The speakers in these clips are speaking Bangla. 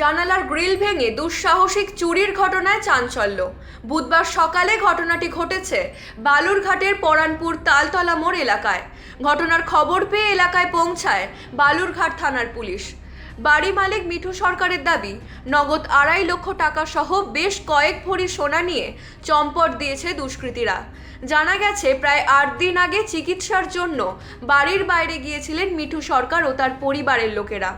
জানালার গ্রিল ভেঙে দুঃসাহসিক চুরির ঘটনায় চাঞ্চল্য। বুধবার সকালে ঘটনাটি ঘটেছে বালুরঘাটের পরানপুর তালতলা মোড় এলাকায়। ঘটনার খবর পেয়ে এলাকায় পৌঁছায় বালুরঘাট থানার পুলিশ। বাড়ি মালিক মিঠু সরকারের দাবি, নগদ আড়াই লক্ষ টাকা সহ বেশ কয়েক ভরি সোনা নিয়ে চম্পট দিয়েছে দুষ্কৃতীরা। জানা গেছে, প্রায় আট দিন আগে চিকিৎসার জন্য বাড়ির বাইরে গিয়েছিলেন মিঠু সরকার ও তার পরিবারের লোকেরা।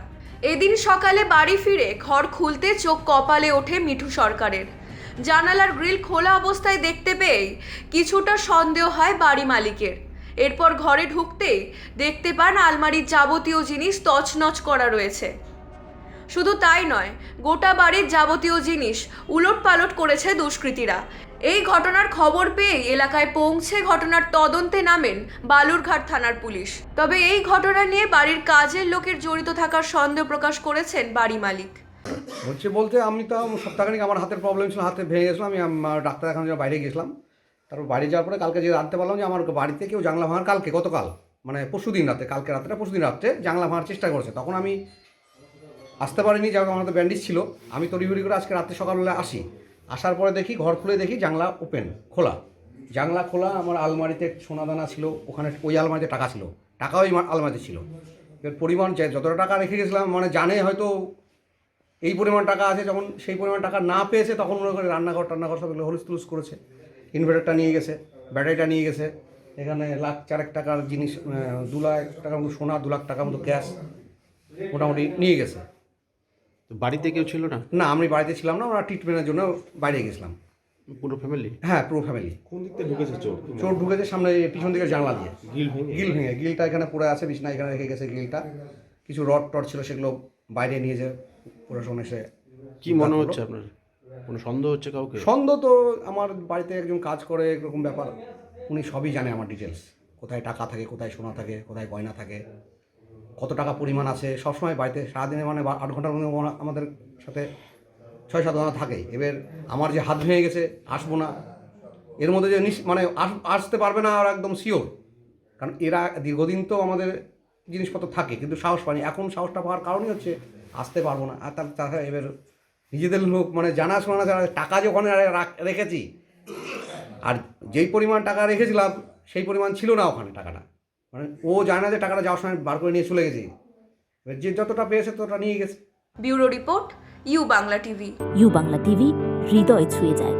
এদিন সকালে বাড়ি ফিরে ঘর খুলতে চোখ কপালে ওঠে মিঠু সরকারের। জানালার গ্রিল খোলা অবস্থায় দেখতে পেয়েই কিছুটা সন্দেহ হয় বাড়ি মালিকের। এরপর ঘরে ঢুকতেই দেখতে পান আলমারির যাবতীয় জিনিস তছনছ করা রয়েছে। শুধু তাই নয়, গোটা বাড়ির যাবতীয় জিনিস উলট পালট করেছে দুষ্কৃতীরা। এই ঘটনার খবর পেয়ে এলাকায় পৌঁছে ঘটনার তদন্তে নামেন বালুরঘাট থানার পুলিশ। তবে এই ঘটনা নিয়ে বাড়ির কাজের লোকের জড়িত থাকার সন্দেহ প্রকাশ করেছেন বাড়ি মালিক। হচ্ছে বলতে আমি তো সপ্তাহখানিক আমার হাতের প্রবলেম ছিল, হাতে ভেঙে গেছিলাম আমি ডাক্তার জন্য বাইরে গেছিলাম। তারপর বাড়ি যাওয়ার পরে কালকে যে জানতে পারলাম যে আমার বাড়িতে কেউ জানলা ভাঙার কালকে, গতকাল মানে পরশু দিন রাতে, কালকে রাত্রে পরশু দিন রাত্রে জানলা ভাঙার চেষ্টা করেছে। তখন আমি আসতে পারিনি যাক আমার তো ব্যান্ডেজ ছিল। আমি তড়িঘড়ি করে আজকে রাত্রে সকালবেলা আসি। আসার পরে দেখি, ঘর খুলে দেখি, জানলা ওপেন খোলা। জানলা খোলা, আমার আলমারিতে সোনা দানা ছিল, ওখানে ওই আলমারিতে টাকা ছিল। টাকা ওই আলমারিতে ছিল। এর পরিমাণ যে যতটা টাকা রেখে গেছিলাম মানে জানে হয়তো এই পরিমাণ টাকা আছে, যখন সেই পরিমাণ টাকা না পেয়েছে, তখন মনে করে রান্নাঘর, টান্নাঘর সব হলুস তুলুস করেছে। ইনভার্টারটা নিয়ে গেছে, ব্যাটারিটা নিয়ে গেছে। এখানে লাখ চারেক টাকার জিনিস দু লাখ টাকার মতো সোনা, দু লাখ টাকার মতো গ্যাস মোটামুটি নিয়ে গেছে। বাড়িতে কেউ ছিল না? না আমি বাড়িতে ছিলাম না আমরা ট্রিটমেন্টের জন্য বাইরে গেছিলাম। পুরো ফ্যামিলি হ্যাঁ পুরো ফ্যামিলি কোন দিক থেকে ঢুকেছে চোর? চোর ঢুকেছে সামনে পিছন দিকে জানলা দিয়ে। গিল ভেঙে। গিল ভেঙে। গিলটা এখানে পড়ে আছে বিছনা এখানে রেখে গেছে গিলটা কিছু রড টড ছিল সেগুলো বাইরে নিয়ে যে প্রশাসন এসে কি মনে হচ্ছে আপনার? কোনো সন্দেহ হচ্ছে কাউকে? সন্দেহ তো আমার বাড়িতে একজন কাজ করে এরকম ব্যাপার। উনি সবই জানে আমার ডিটেলস কোথায় টাকা থাকে কোথায় সোনা থাকে কোথায় গয়না থাকে। কত টাকা পরিমাণ আছে? সবসময় বাড়িতে, সারাদিনে মানে আট ঘণ্টার মধ্যে আমাদের সাথে ছয় সাত ঘণ্টা থাকে। এবার আমার যে হাত ভেঙে গেছে, আসব না। এর মধ্যে যে মানে আস- আসতে পারবে না আর একদম শিওর কারণ এরা দীর্ঘদিন তো আমাদের জিনিসপত্র থাকে, কিন্তু সাহস পায়নি। এখন সাহসটা পাওয়ার কারণই হচ্ছে আসতে পারব না। আর তার তাছাড়া এবার নিজেদের লোক মানে জানাশোনা যারা টাকা যে ওখানে রাখ- রেখেছি। আর যেই পরিমাণ টাকা রেখেছিলাম, সেই পরিমাণ ছিল না ওখানে টাকাটা। মানে ও জানে না যে টাকাটা যাওয়ার সময় বার করে নিয়ে চলে গেছে। এবার যে যতটা পেয়েছে ততটা নিয়ে গেছে। Bureau report U Bangla TV. U Bangla TV হৃদয় ছুঁয়ে যায়।